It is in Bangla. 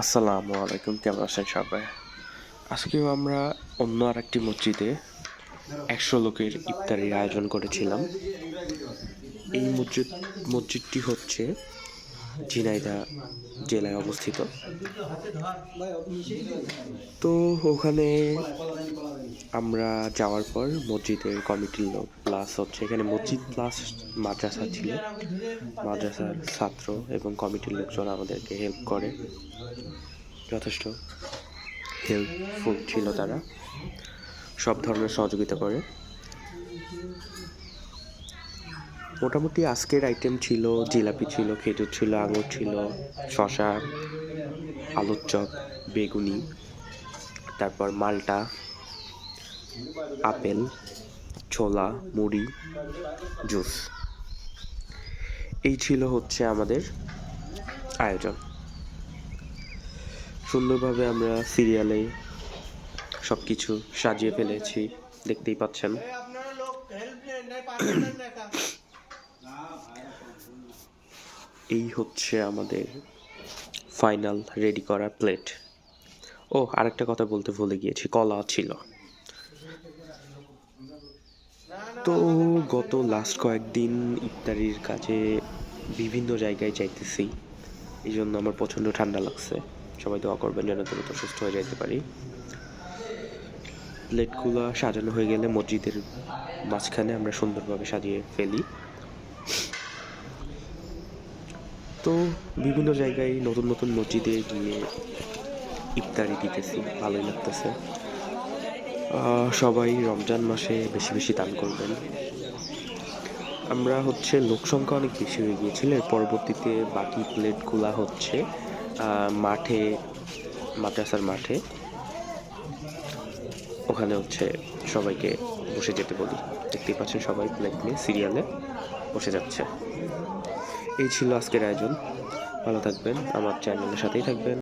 আসসালামু আলাইকুম, কেমন আছেন সবাই? আজকেও আমরা অন্য আর একটি মসজিদে একশো লোকের ইফতারির আয়োজন করেছিলাম। এই মসজিদ মসজিদটি হচ্ছে ঝিনাইদা জেলায় অবস্থিত। তো ওখানে আমরা যাওয়ার পর মসজিদের কমিটির লোক প্লাস হচ্ছে এখানে মসজিদ প্লাস মাদ্রাসা ছিল। মাদ্রাসার ছাত্র এবং কমিটির লোকজন আমাদেরকে হেল্প করে। যথেষ্ট হেল্পফুল ছিল তারা। সব ধরনের সহযোগিতা করে। মোটামুটি আজকের আইটেম ছিল জিলাপি ছিল, খেজুর ছিল, আঙুর ছিল শশা আলুর চপ, বেগুনি, তারপর মালটা, আপেল, ছোলা, মুড়ি, জুস। এই ছিল হচ্ছে আমাদের আয়োজন। সুন্দরভাবে আমরা সিরিয়ালে সব কিছু সাজিয়ে ফেলেছি, দেখতেই পাচ্ছেন। এই হচ্ছে আমাদের ফাইনাল রেডি করা প্লেট ও, আরেকটা কথা বলতে ভুলে গিয়েছি, কলা ছিল। তো গত লাস্ট কয়েকদিন ইফতারির কাজে বিভিন্ন জায়গায় যাইতেছি। এই জন্য আমার প্রচণ্ড ঠান্ডা লাগছে। সবাই দোয়া করবেন যেন দ্রুত সুস্থ হয়ে যেতে পারি। প্লেটগুলো সাজানো হয়ে গেলে মসজিদের মাঝখানে আমরা সুন্দরভাবে সাজিয়ে ফেলি। তো বিভিন্ন জায়গায় নতুন নতুন মসজিদে গিয়ে ইফতারি দিতেছি, ভালোই লাগতেছে। সবাই রমজান মাসে বেশি বেশি দান করবেন। আমরা হচ্ছে লোক সংখ্যা অনেক বেশি হয়ে গিয়েছিল পরবর্তীতে বাকি প্লেটগুলা হচ্ছে মাঠে, মাদ্রাসার মাঠে। ওখানে হচ্ছে সবাইকে বসে যেতে বলি। দেখতেই পাচ্ছেন সবাই প্লেট নিয়ে সিরিয়ালে বসে যাচ্ছে। এই ছিল আজকের আয়োজন। ভালো থাকবেন, আমার চ্যানেলের সাথেই থাকবেন।